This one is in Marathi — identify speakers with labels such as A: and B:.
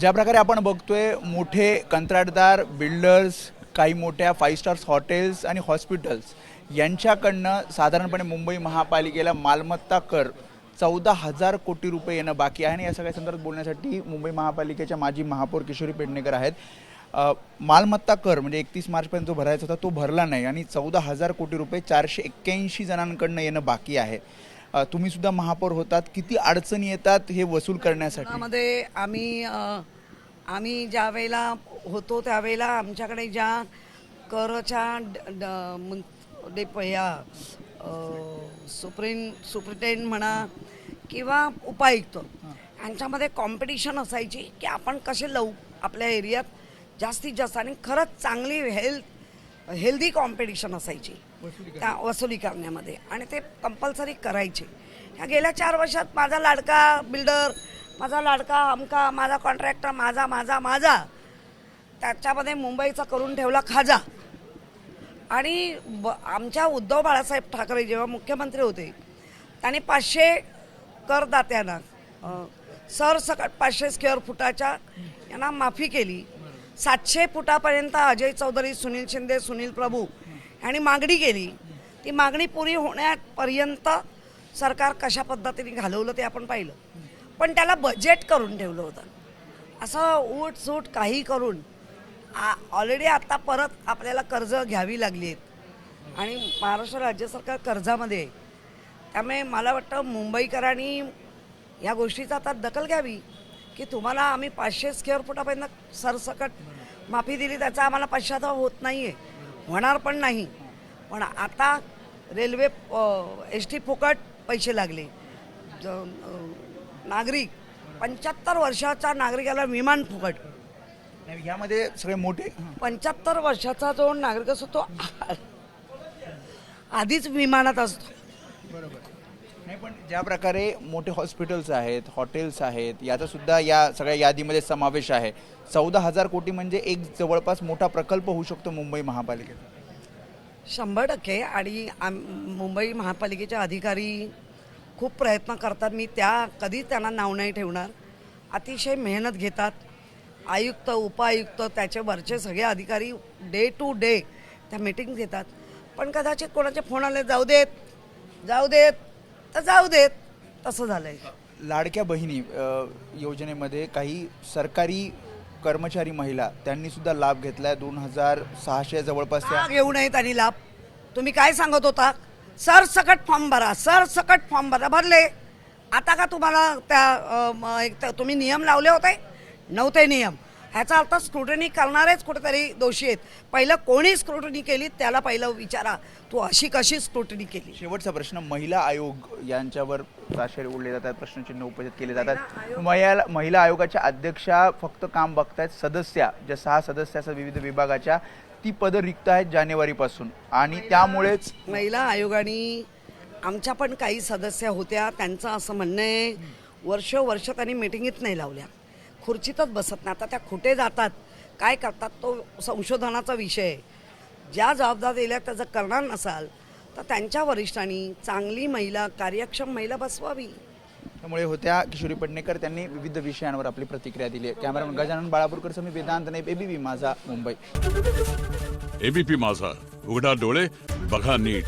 A: ज्या प्रकारे आपण बघतोय मोठे कंत्राटदार बिल्डर्स काही मोठ्या फाईव्ह स्टार्स हॉटेल्स आणि हॉस्पिटल्स यांच्याकडनं साधारणपणे मुंबई महापालिकेला मालमत्ता कर चौदा हजार कोटी रुपये येणं बाकी आहे. आणि या सगळ्या संदर्भात बोलण्यासाठी मुंबई महापालिकेच्या माजी महापौर किशोरी पेडणेकर आहेत. मालमत्ता कर म्हणजे एकतीस मार्चपर्यंत जो भरायचा होता तो भरला नाही आणि चौदा हजार कोटी रुपये चारशे एक्क्याऐंशी जणांकडनं येणं बाकी आहे. तुम्ही सुद्धा महापौर होतात. किती अडचणी येतात हे वसूल करण्यासाठी?
B: त्यामध्ये आम्ही आम्ही ज्या वेळेला होतो त्यावेळेला आमच्याकडे ज्या करच्या डेप या सुप्रिटेंड म्हणा किंवा उपायुक्त यांच्यामध्ये कॉम्पिटिशन असायची की आपण कसे लव आपल्या एरियात जास्तीत जास्त आणि खरंच चांगली हेल्थ हेल्दी कॉम्पिटिशन असायची. त्या वसुली करण्यामध्ये. आणि ते कंपल्सरी करायचे. ह्या गेल्या चार वर्षात माझा लाडका बिल्डर माझा लाडका आमका माझा कॉन्ट्रॅक्टर माझा माझा माझा त्याच्यामध्ये मुंबईचा करून ठेवला खाजा. आणि ब आमच्या उद्धव बाळासाहेब ठाकरे जेव्हा मुख्यमंत्री होते त्यांनी पाचशे करदात्यांना सरसकट पाचशे स्क्वेअर फुटाच्या यांना माफी केली. सातशे फुटापर्यंत अजय चौधरी सुनील शिंदे सुनील प्रभू यांनी मागणी केली. ती मागणी पुरी होण्यापर्यंत सरकार कशा पद्धतीने घालवलं ते आपण पाहिलं. पण त्याला बजेट करून ठेवलं होतं. असं उठ सूट काही करून ऑलरेडी आता परत आपल्याला कर्ज घ्यावी लागली आहेत. आणि महाराष्ट्र राज्य सरकार कर्जामध्ये आहे. त्यामुळे मला वाटतं मुंबईकरांनी या गोष्टीचा आता दखल घ्यावी. की तुम्हाला आम्ही पाचशे स्क्वेअर फुटापर्यंत सरसकट माफी दिली त्याचा आम्हाला पश्चाताप होत नाही आहे होणार पण नाही. पण आता रेल्वे एस टी फुकट पैसे लागले. नागरिक पंच्याहत्तर वर्षाचा नागरिकाला विमान फुकट.
A: यामध्ये सगळे मोठे?
B: पंच्याहत्तर वर्षाचा जो नागरिक असतो तो आधीच विमानात असतो.
A: बरोबर. नाही पण ज्या प्रकारे मोठे हॉस्पिटल्स आहेत हॉटेल्स आहेत याचा सुद्धा या सगळ्या यादीमध्ये समावेश आहे. चौदा हजार कोटी म्हणजे एक जवळपास मोठा प्रकल्प होऊ शकतो मुंबई महापालिकेचा
B: शंभर टक्के. आणि आम मुंबई महापालिकेचे अधिकारी खूप प्रयत्न करतात. मी त्या कधीच त्यांना नाव नाही ठेवणार. अतिशय मेहनत घेतात. आयुक्त उपायुक्त त्याचे वरचे सगळे अधिकारी डे टू डे त्या मीटिंग घेतात. पण कदाचित कोणाचे फोन आले जाऊ देत जाऊ देत तर जाऊ देत. तसं झालं आहे
A: लाडक्या बहिणी अ, योजनेमध्ये काही सरकारी कर्मचारी महिला त्यांनी सुद्धा लाभ घेतलाय. दोन हजार सहाशे जवळपास त्या
B: का घेऊ नयेत आणि लाभ. तुम्ही काय सांगत होता? सरसकट फॉर्म भरा सरसकट फॉर्म भरा भरले. आता का तुम्हाला त्या अ, म, एक तर तुम्ही नियम लावले होते? नव्हते नियम. ह्याचा अर्थ स्क्रुटनी करणारेच कुठेतरी दोषी आहेत. पहिलं कोणी स्क्रुटनी केली त्याला पहिलं विचारा. तू अशी कशी स्क्रुटनी केली?
A: शेवटचा प्रश्न महिला आयोग यांच्यावर ताशेरे उडले जातात प्रश्नचिन्ह उपस्थित केले जातात. महिला महिला आयोगाच्या अध्यक्षा फक्त काम बघतायत सदस्या ज्या सहा सदस्याचा विविध विभागाच्या ती पदं रिक्त आहेत जानेवारीपासून. आणि त्यामुळेच
B: महिला आयोगाने आमच्या पण काही सदस्य होत्या त्यांचं असं म्हणणं आहे. वर्ष वर्ष त्यांनी मिटिंगीत नाही लावल्या. खुर्चीतच बसत नाही. आता त्या कुठे जातात. काय करतात? तो संशोधनाचा विषय आहे. ज्या जबाबदार दिल्या त्याचं करणार नसाल तर त्यांच्या वरिष्ठांनी चांगली महिला कार्यक्षम महिला बसवावी.
A: त्यामुळे होत्या किशोरी पडणेकर त्यांनी विविध विषयांवर आपली प्रतिक्रिया दिली आहे. कॅमेरामन गजानन बाळापूरकर समी वेदांत नाही बेबी माझा मुंबई.
C: एबीपी माझा. उघडा डोळे बघा नीट.